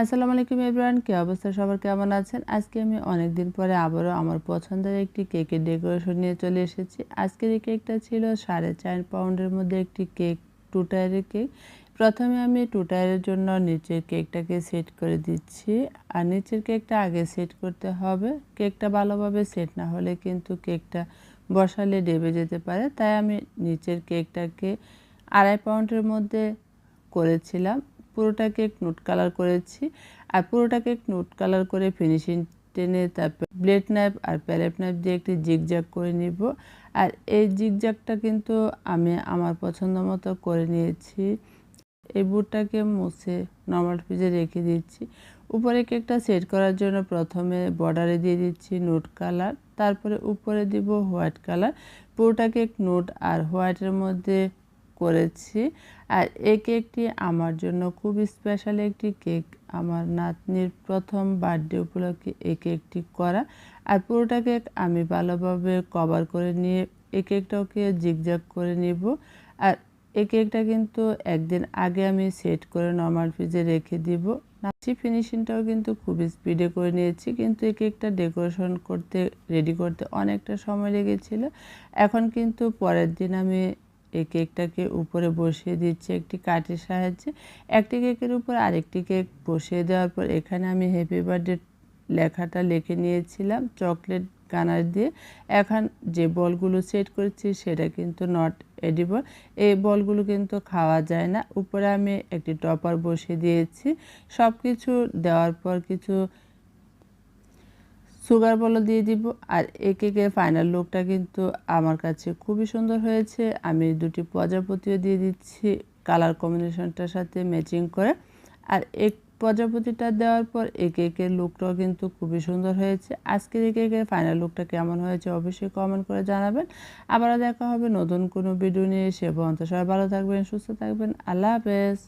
আসসালামু আলাইকুম এভরিওয়ান, কি অবস্থা? সবার কেমন আছেন? আজকে আমি অনেক দিন পরে আবারও আমার পছন্দের একটি কেকের ডেকোরেশন নিয়ে চলে এসেছি। আজকের এই কেকটা ছিল সাড়ে চার পাউন্ডের মধ্যে একটি কেক, টু টায়ারের কেক। প্রথমে আমি টু টায়ারের জন্য নিচের কেকটাকে সেট করে দিচ্ছি। আর নিচের কেকটা আগে সেট করতে হবে। কেকটা ভালোভাবে সেট না হলে কিন্তু কেকটা বসালে ডেবে যেতে পারে। তাই আমি নিচের কেকটাকে আড়াই পাউন্ডের মধ্যে করেছিলাম। পুরোটা কেক নুট কালার করেছি আর পুরোটা কেক নুট কালার করে ফিনিশিং টেনে তারপর ব্লেড নাইফ আর প্যালেট নাইফ দিয়ে একটি জিগজ্যাগ করে নিব। আর এই জিগজ্যাগটা কিন্তু আমি আমার পছন্দ মতো করে নিয়েছি। এই বুটটাকে মুছে নর্মাল ফ্রিজে রেখে দিচ্ছি। উপরে কেকটা সেট করার জন্য প্রথমে বর্ডারে দিয়ে দিচ্ছি নোট কালার তারপরে উপরে দিব হোয়াইট কালার পুরোটা কেক নোট আর হোয়াইটের মধ্যে করেছি। আর এই কেকটি আমার জন্য খুব স্পেশাল একটি কেক আমার নাতনির প্রথম বার্থডে উপলক্ষে এই কেকটি করা। আর পুরোটা কেক আমি ভালোভাবে কভার করে নিয়ে এই কেকটাকে জিগজাগ করে নিব। আর এই কেকটা কিন্তু একদিন আগে আমি সেট করে নর্মাল ফ্রিজে রেখে দিব। নাচি ফিনিশিংটাও কিন্তু খুব স্পিডে করে নিয়েছি। কিন্তু এই কেকটা ডেকোরেশন করতে রেডি করতে অনেকটা সময় লেগেছিল। এখন কিন্তু পরের দিন আমি এই কেকটাকে উপরে বসিয়ে দিচ্ছি একটি কাঠের সাহায্যে। একটি কেকের উপর আরেকটি কেক বসিয়ে দেওয়ার পর এখানে আমি হ্যাপি বার্থডে লেখাটা লিখে নিয়েছিলাম চকলেট গানার দিয়ে। এখন যে বলগুলো সেট করেছি সেটা কিন্তু নট এডিবল এই বলগুলো কিন্তু খাওয়া যায় না। উপরে আমি একটি টপার বসিয়ে দিয়েছি। সব কিছু দেওয়ার পর কিছু সুগার বলও দিয়ে দিব। আর এই কেকের ফাইনাল লুকটা কিন্তু আমার কাছে খুবই সুন্দর হয়েছে। আমি দুটি প্রজাপতিও দিয়ে দিচ্ছি। কালার কম্বিনেশনটার সাথে ম্যাচিং করে। আর এক প্রজাপতিটা দেওয়ার পর এই কেকের লুকটাও কিন্তু খুবই সুন্দর হয়েছে। আজকের এই কেকের ফাইনাল লুকটা কেমন হয়েছে অবশ্যই কমেন্ট করে জানাবেন। আবারও দেখা হবে নতুন কোনো ভিডিও নিয়ে। সে পর্যন্ত সবাই ভালো থাকবেন, সুস্থ থাকবেন। আল্লাহ হাফেজ।